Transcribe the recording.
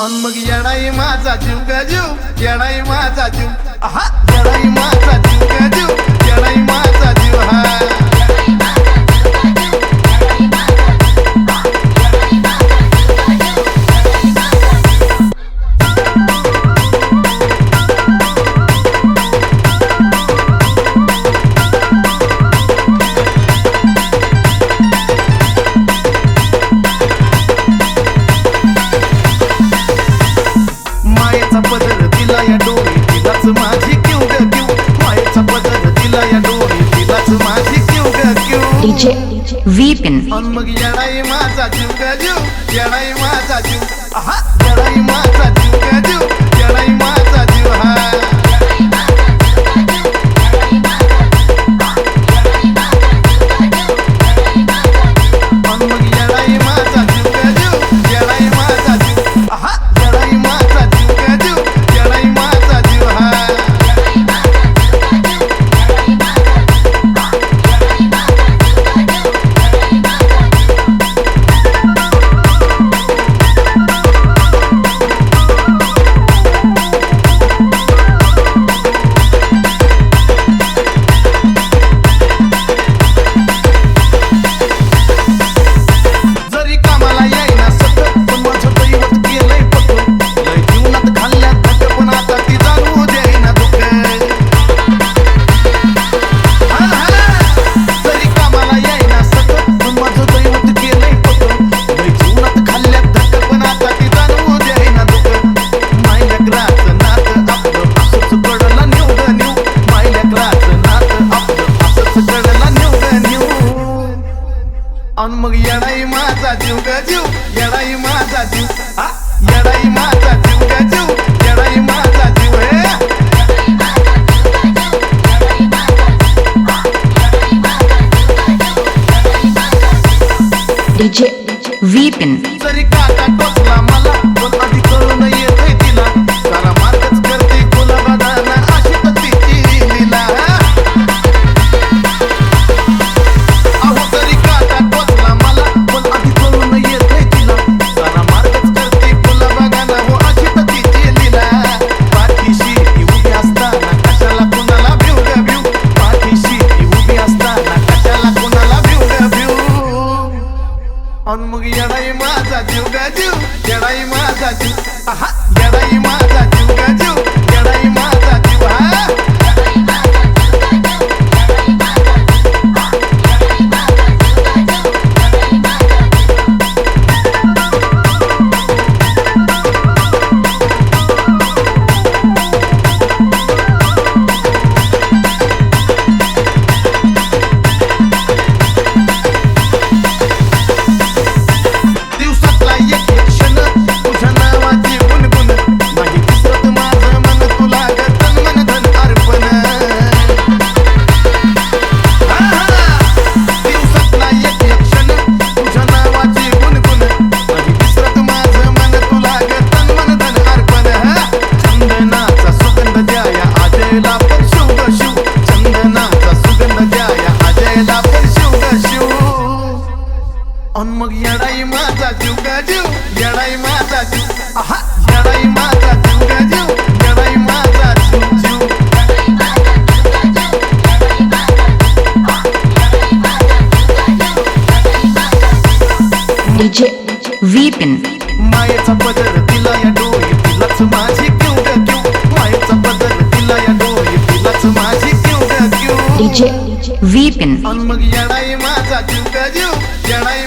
अन मग येणाई माझा जीव गजीव जीव माझा जीव. हा येणाई माझा जीव. मग येणाई माझा जीव ग येणाई माझा जीव. हा येणाई माझा DJ Weepin'. जीव ग जीव जडाई माझा जीव. डीजे विपिन मायेचा पदर तिला या डोळे तिलाच माझी क्यू ग क्यू मायेचा पदर तिला या डोळे तिलाच माझी क्यू ग क्यू डीजे विपिन मग येणाई माझा क्यू ग क्यू येणाई